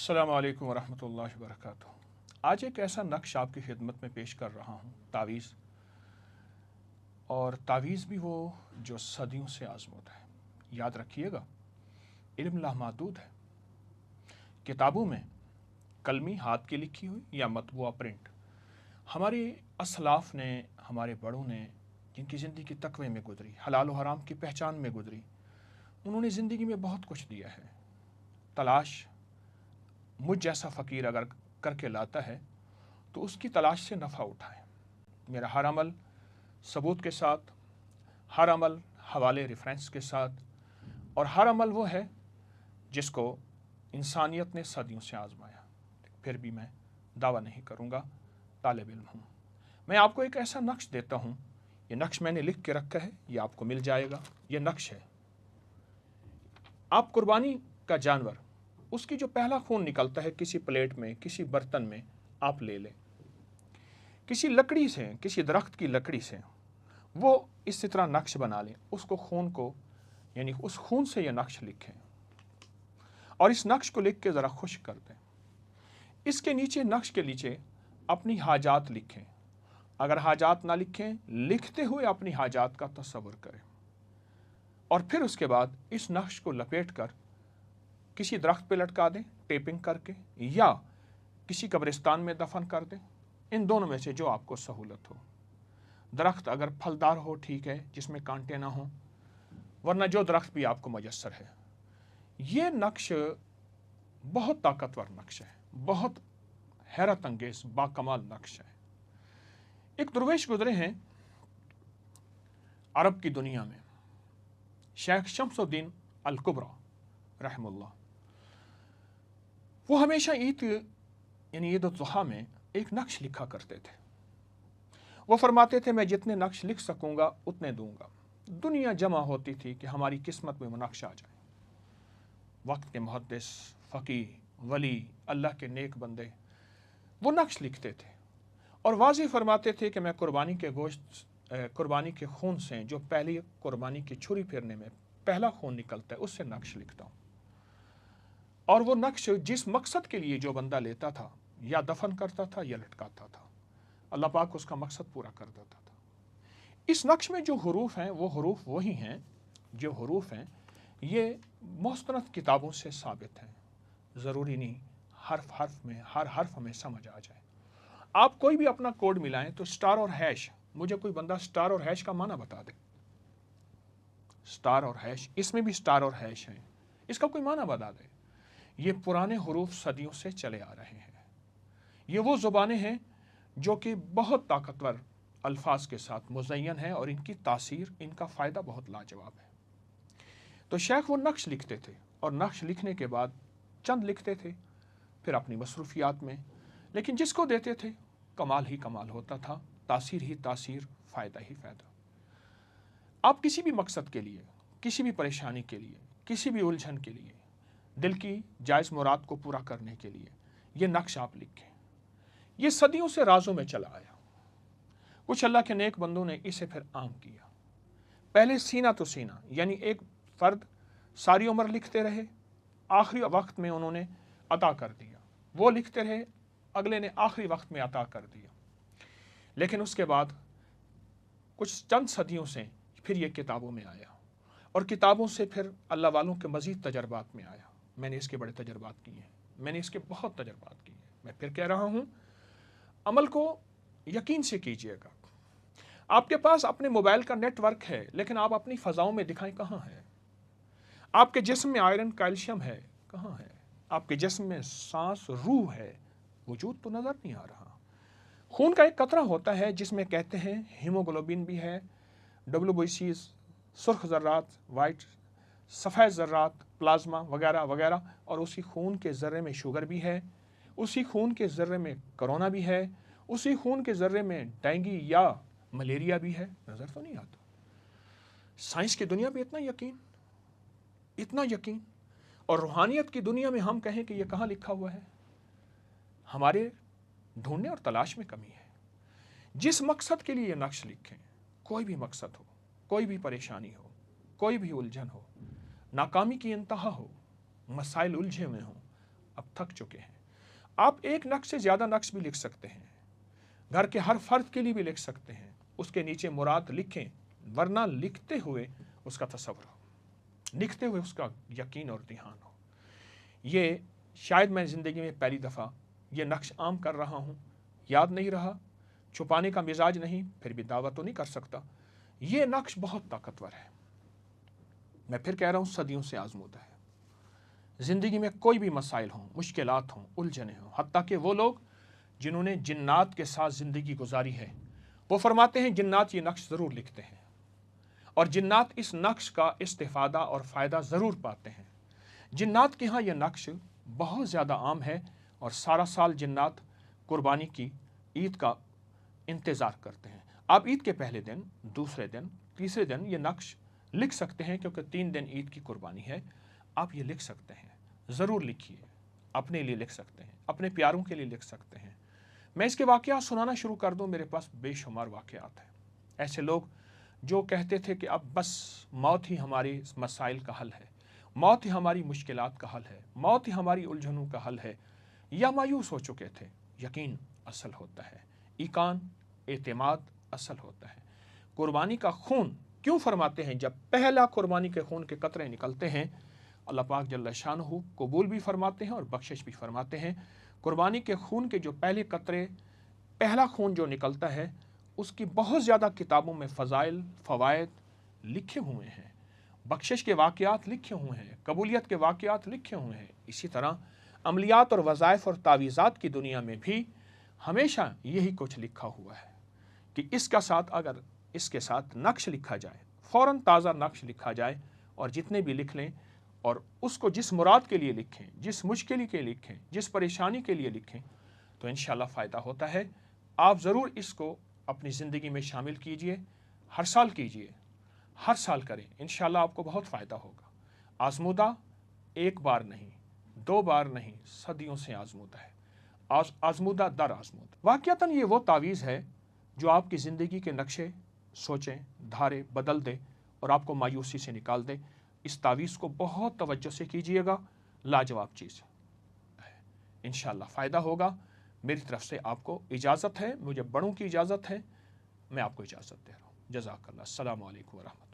السلام علیکم ورحمۃ اللہ وبرکاتہ۔ آج ایک ایسا نقش آپ کی خدمت میں پیش کر رہا ہوں، تعویذ۔ اور تعویذ بھی وہ جو صدیوں سے آزمود ہے۔ یاد رکھیے گا، علم لامحدود ہے۔ کتابوں میں قلمی ہاتھ کی لکھی ہوئی یا مطبوعہ پرنٹ۔ ہمارے اسلاف نے، ہمارے بڑوں نے جن کی زندگی تقوی میں گزری، حلال و حرام کی پہچان میں گزری، انہوں نے زندگی میں بہت کچھ دیا ہے۔ تلاش مجھ جیسا فقیر اگر کر کے لاتا ہے تو اس کی تلاش سے نفع اٹھائے میرا ہر عمل ثبوت کے ساتھ، ہر عمل حوالے ریفرنس کے ساتھ، اور ہر عمل وہ ہے جس کو انسانیت نے صدیوں سے آزمایا۔ پھر بھی میں دعویٰ نہیں کروں گا، طالب علم ہوں۔ میں آپ کو ایک ایسا نقش دیتا ہوں، یہ نقش میں نے لکھ کے رکھا ہے، یہ آپ کو مل جائے گا۔ یہ نقش ہے، آپ قربانی کا جانور۔ اس کی جو پہلا خون نکلتا ہے کسی پلیٹ میں، کسی برتن میں، آپ لے لیں۔ کسی لکڑی سے، کسی درخت کی لکڑی سے وہ اس طرح نقش بنا لیں۔ اس کو خون کو یعنی اس خون سے یہ نقش لکھیں۔ اور اس نقش کو لکھ کے ذرا خوش کر دیں۔ اس کے نیچے، نقش کے نیچے اپنی حاجات لکھیں۔ اگر حاجات نہ لکھیں، لکھتے ہوئے اپنی حاجات کا تصور کریں۔ اور پھر اس کے بعد اس نقش کو لپیٹ کر کسی درخت پہ لٹکا دیں، ٹیپنگ کر کے، یا کسی قبرستان میں دفن کر دیں۔ ان دونوں میں سے جو آپ کو سہولت ہو۔ درخت اگر پھلدار ہو، ٹھیک ہے، جس میں کانٹے نہ ہوں، ورنہ جو درخت بھی آپ کو میسر ہے۔ یہ نقش بہت طاقتور نقش ہے، بہت حیرت انگیز با کمال نقش ہے۔ ایک درویش گزرے ہیں عرب کی دنیا میں، شیخ شمس الدین القبرا رحم اللہ۔ وہ ہمیشہ عید یعنی عید الضحیٰ میں ایک نقش لکھا کرتے تھے۔ وہ فرماتے تھے، میں جتنے نقش لکھ سکوں گا، اتنے دوں گا۔ دنیا جمع ہوتی تھی کہ ہماری قسمت میں وہ نقش آ جائے۔ وقت کے محدث فقی ولی، اللہ کے نیک بندے، وہ نقش لکھتے تھے۔ اور واضح فرماتے تھے کہ میں قربانی کے گوشت قربانی کے خون سے، جو پہلی قربانی کی چھری پھیرنے میں پہلا خون نکلتا ہے، اس سے نقش لکھتا ہوں۔ اور وہ نقش جس مقصد کے لیے جو بندہ لیتا تھا، یا دفن کرتا تھا یا لٹکاتا تھا۔ اللہ پاک اس کا مقصد پورا کر دیتا تھا۔ اس نقش میں جو حروف ہیں، وہ حروف وہی ہیں، جو حروف ہیں، یہ مستند کتابوں سے ثابت ہیں۔ ضروری نہیں، حرف حرف میں، ہر حرف ہمیں سمجھ آ جائے۔ آپ کوئی بھی اپنا کوڈ ملائیں تو سٹار اور ہیش مجھے کوئی بندہ سٹار اور ہیش کا معنی بتا دے۔ سٹار اور ہیش اس میں بھی سٹار اور ہیش ہیں۔ اس کا کوئی معنی بتا دے۔ یہ پرانے حروف صدیوں سے چلے آ رہے ہیں۔ یہ وہ زبانیں ہیں جو کہ بہت طاقتور الفاظ کے ساتھ مزین ہیں اور ان کی تاثیر، ان کا فائدہ بہت لاجواب ہے۔ تو شیخ وہ نقش لکھتے تھے اور نقش لکھنے کے بعد چند لکھتے تھے، پھر اپنی مصروفیات میں، لیکن جس کو دیتے تھے، کمال ہی کمال ہوتا تھا، تاثیر ہی تاثیر، فائدہ ہی فائدہ۔ آپ کسی بھی مقصد کے لیے، کسی بھی پریشانی کے لیے، کسی بھی الجھن کے لیے دل کی جائز مراد کو پورا کرنے کے لیے۔ یہ نقش آپ لکھیں۔ یہ صدیوں سے رازوں میں چلا آیا۔ کچھ اللہ کے نیک بندوں نے اسے پھر عام کیا۔ پہلے سینہ تو سینہ یعنی ایک فرد ساری عمر لکھتے رہے، آخری وقت میں انہوں نے عطا کر دیا۔ وہ لکھتے رہے، اگلے نے آخری وقت میں عطا کر دیا۔ لیکن اس کے بعد کچھ چند صدیوں سے پھر یہ کتابوں میں آیا۔ اور کتابوں سے پھر اللہ والوں کے مزید تجربات میں آیا۔ میں نے اس کے بڑے تجربات کیے ہیں۔ میں نے اس کے بہت تجربات کیے ہیں۔ میں پھر کہہ رہا ہوں، عمل کو یقین سے کیجیے گا۔ آپ کے پاس اپنے موبائل کا نیٹ ورک ہے، لیکن آپ اپنی فضاؤں میں دکھائیں کہاں ہے آپ کے جسم میں آئرن، کیلشیم ہے، کہاں ہے؟ آپ کے جسم میں سانس، روح ہے، وجود تو نظر نہیں آ رہا۔ خون کا ایک قطرہ ہوتا ہے، جس میں کہتے ہیں ہیموگلوبن بھی ہے ڈبلو بی سیز سرخ ذرات، وائٹ سفید ذرات، پلازما وغیرہ وغیرہ، اور اسی خون کے ذرے میں شوگر بھی ہے، اسی خون کے ذرے میں کرونا بھی ہے، اسی خون کے ذرے میں ڈینگی یا ملیریا بھی ہے، نظر تو نہیں آتا۔ سائنس کی دنیا بھی اتنا یقین اتنا یقین، اور روحانیت کی دنیا میں ہم کہیں کہ یہ کہاں لکھا ہوا ہے؟ ہمارے ڈھونڈنے اور تلاش میں کمی ہے۔ جس مقصد کے لیے یہ نقش لکھیں، کوئی بھی مقصد ہو، کوئی بھی پریشانی ہو، کوئی بھی الجھن ہو ناکامی کی انتہا ہو، مسائل الجھے میں ہوں، اب تھک چکے ہیں۔ آپ ایک نقش سے زیادہ نقش بھی لکھ سکتے ہیں۔ گھر کے ہر فرد کے لیے بھی لکھ سکتے ہیں۔ اس کے نیچے مراد لکھیں، ورنہ لکھتے ہوئے اس کا تصور ہو۔ لکھتے ہوئے اس کا یقین اور دھیان ہو۔ یہ شاید میں زندگی میں پہلی دفعہ یہ نقش عام کر رہا ہوں۔ یاد نہیں رہا، چھپانے کا مزاج نہیں، پھر بھی دعوت تو نہیں کر سکتا۔ یہ نقش بہت طاقتور ہے۔ میں پھر کہہ رہا ہوں، صدیوں سے آزمودہ ہے۔ زندگی میں کوئی بھی مسائل ہوں، مشکلات ہوں الجھنے ہوں، حتیٰ کہ وہ لوگ جنہوں نے جنات کے ساتھ زندگی گزاری ہے، وہ فرماتے ہیں جنات یہ نقش ضرور لکھتے ہیں۔ اور جنات اس نقش کا استفادہ اور فائدہ ضرور پاتے ہیں۔ جنات کے ہاں یہ نقش بہت زیادہ عام ہے اور سارا سال جنات قربانی کی عید کا انتظار کرتے ہیں۔ آپ عید کے پہلے دن، دوسرے دن، تیسرے دن یہ نقش لکھ سکتے ہیں کیونکہ تین دن عید کی قربانی ہے۔ آپ یہ لکھ سکتے ہیں۔ ضرور لکھیے۔ اپنے لیے لکھ سکتے ہیں۔ اپنے پیاروں کے لیے لکھ سکتے ہیں۔ میں اس کے واقعات سنانا شروع کر دوں۔ میرے پاس بے شمار واقعات ہیں۔ ایسے لوگ جو کہتے تھے کہ اب بس موت ہی ہماری مسائل کا حل ہے۔ موت ہی ہماری مشکلات کا حل ہے۔ موت ہی ہماری الجھنوں کا حل ہے۔ یا مایوس ہو چکے تھے۔ یقین اصل ہوتا ہے۔ ایکان، اعتماد اصل ہوتا ہے۔ قربانی کا خون کیوں فرماتے ہیں جب پہلا قربانی کے خون کے قطرے نکلتے ہیں؟ اللہ پاک جل شان ہو قبول بھی فرماتے ہیں اور بخشش بھی فرماتے ہیں۔ قربانی کے خون کے جو پہلے قطرے، پہلا خون جو نکلتا ہے، اس کی بہت زیادہ کتابوں میں فضائل، فوائد لکھے ہوئے ہیں۔ بخشش کے واقعات لکھے ہوئے ہیں، قبولیت کے واقعات لکھے ہوئے ہیں۔ اسی طرح عملیات اور وظائف اور تعویذات کی دنیا میں بھی ہمیشہ یہی کچھ لکھا ہوا ہے کہ اس کا ساتھ اگر اس کے ساتھ نقش لکھا جائے، فوراً تازہ نقش لکھا جائے اور جتنے بھی لکھ لیں اور اس کو جس مراد کے لیے لکھیں، جس مشکل کے لیے لکھیں، جس پریشانی کے لیے لکھیں، تو انشاءاللہ فائدہ ہوتا ہے۔ آپ ضرور اس کو اپنی زندگی میں شامل کیجیے، ہر سال کیجیے، ہر سال کریں، انشاءاللہ آپ کو بہت فائدہ ہوگا۔ آزمودہ ایک بار نہیں، دو بار نہیں، صدیوں سے آزمودہ ہے۔ آزمودہ در آزمود واقعتاً یہ وہ تعویذ ہے جو آپ کی زندگی کے نقشے سوچیں، دھارے بدل دے اور آپ کو مایوسی سے نکال دے اس تعویذ کو بہت توجہ سے کیجیے گا۔ لاجواب چیز۔ انشاءاللہ فائدہ ہوگا۔ میری طرف سے آپ کو اجازت ہے، مجھے بڑوں کی اجازت ہے، میں آپ کو اجازت دے رہا ہوں۔ جزاک اللہ۔ السلام علیکم ورحمۃ